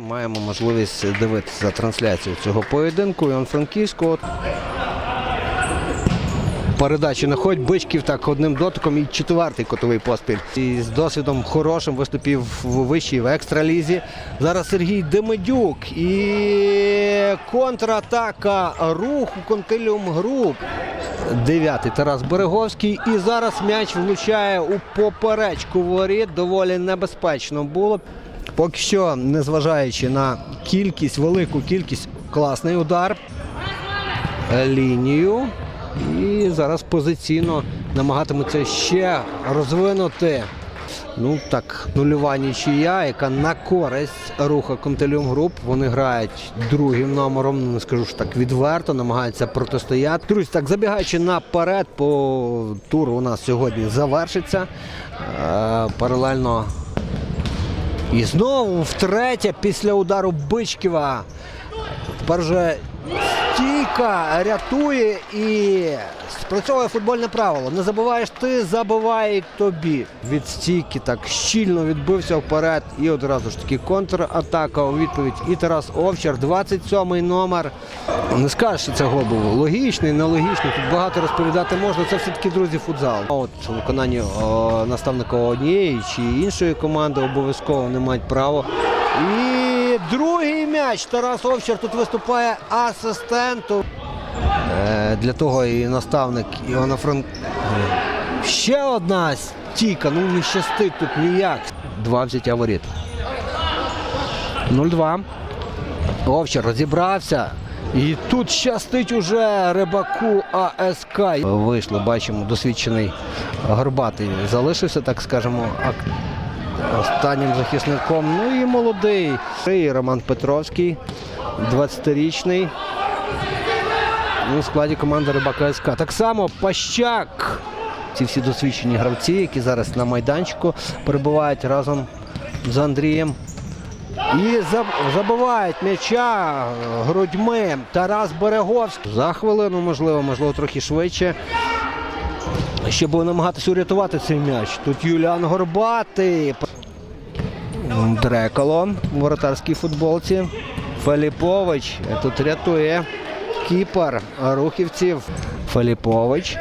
Маємо можливість дивитися трансляцію цього поєдинку. Іван Франківського. Передачі на ходь Бичків так одним дотиком і четвертий котовий поспіль. І з досвідом хорошим виступів в вищій в екстралізі. Зараз Сергій Демидюк і контратака руху Контиліум Груп. Дев'ятий Тарас Береговський. І зараз м'яч влучає у поперечку воріт. Доволі небезпечно було. Поки що, незважаючи на кількість, велику кількість, класний удар лінію. І зараз позиційно намагатиметься ще розвинути. Ну так, нульова нічия, яка на користь руха Контелюм Груп. Вони грають другим номером, не скажу ж так відверто, намагаються протистояти. Друзі, так забігаючи наперед, по тур у нас сьогодні завершиться. Е, паралельно і знову втретє після удару Бичківа. Тепер же стійка рятує і спрацьовує футбольне правило. Не забуваєш ти, забиває тобі. Від стійки так щільно відбився вперед. І одразу ж таки контратака у відповідь. І Тарас Овчар, 27-й номер. Не скажеш, що це гол був логічний, нелогічний. Тут багато розповідати можна. Це все-таки друзі футзал. От о, наставника однієї чи іншої команди обов'язково не мають право. І другий м'яч. Тарас Овчар тут виступає асистентом. Е, Для того і наставник Івана Франк. Ще одна стійка. Ну не щастить тут ніяк. Два взяття воріт. 0-2. Овчар розібрався. І тут щастить уже рибаку АСК. Вийшло, бачимо, досвідчений горбатий залишився, так скажемо, останнім захисником. Ну і молодий. І Роман Петровський, 20-річний. Ну, У складі команди Рибака СК. Так само Пащак. Ці всі досвідчені гравці, які зараз на майданчику перебувають разом з Андрієм. І заб- забивають м'яча грудьми Тарас Береговський. За хвилину, можливо, можливо, трохи швидше. Буде намагатися урятувати цей м'яч. Тут Юліан Горбатий. Дрекало в воротарській футболці. Феліпович тут рятує кіпер рухівців. Феліпович.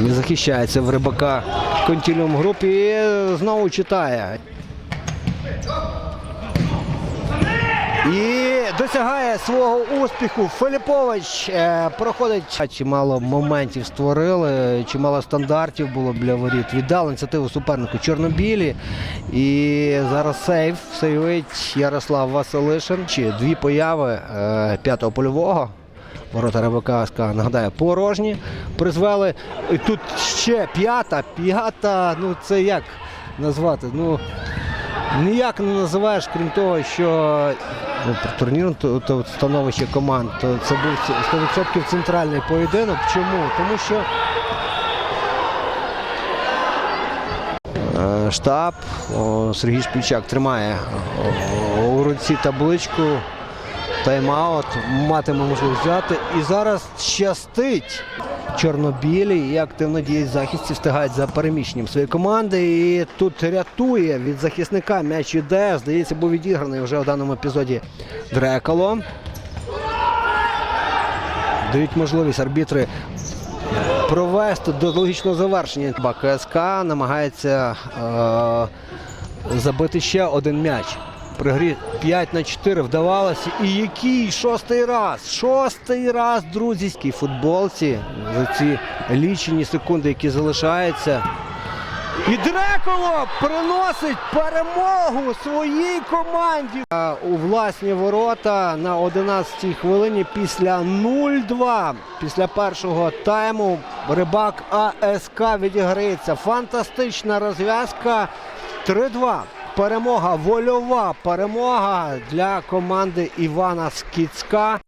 Не захищається в рибака контіліум групі і знову читає. І досягає свого успіху. Филіпович е, проходить. Чимало моментів створили, чимало стандартів було для воріт. Віддали ініціативу супернику чорнобілі. І зараз сейв сейвить Ярослав Василишин. Чи дві появи е, п'ятого польового. Ворота РБК СК, нагадаю, порожні. Призвели. І тут ще п'ята, п'ята. Ну це як назвати? Ну ніяк не називаєш, крім того, що ну, про турнір то, то становище команд, то це був 100% центральний поєдинок. Чому? Тому що е, штаб Сергій Шпільчак тримає у руці табличку. Тайм-аут матиме можливість взяти. І зараз щастить чорнобілі і активно діють в захисті, встигають за переміщенням своєї команди. І тут рятує від захисника м'яч іде. Здається, був відіграний вже в даному епізоді Дрекало. Дають можливість арбітри провести до логічного завершення. БКСК намагається е, забити ще один м'яч. При грі 5 на 4 вдавалося. І який шостий раз? Шостий раз, друзі, футболці за ці лічені секунди, які залишаються. І Дреколо приносить перемогу своїй команді у власні ворота на 11-й хвилині після 0-2. Після першого тайму рибак АСК відіграється. Фантастична розв'язка. 3-2. Перемога, вольова перемога для команди Івана Скіцька.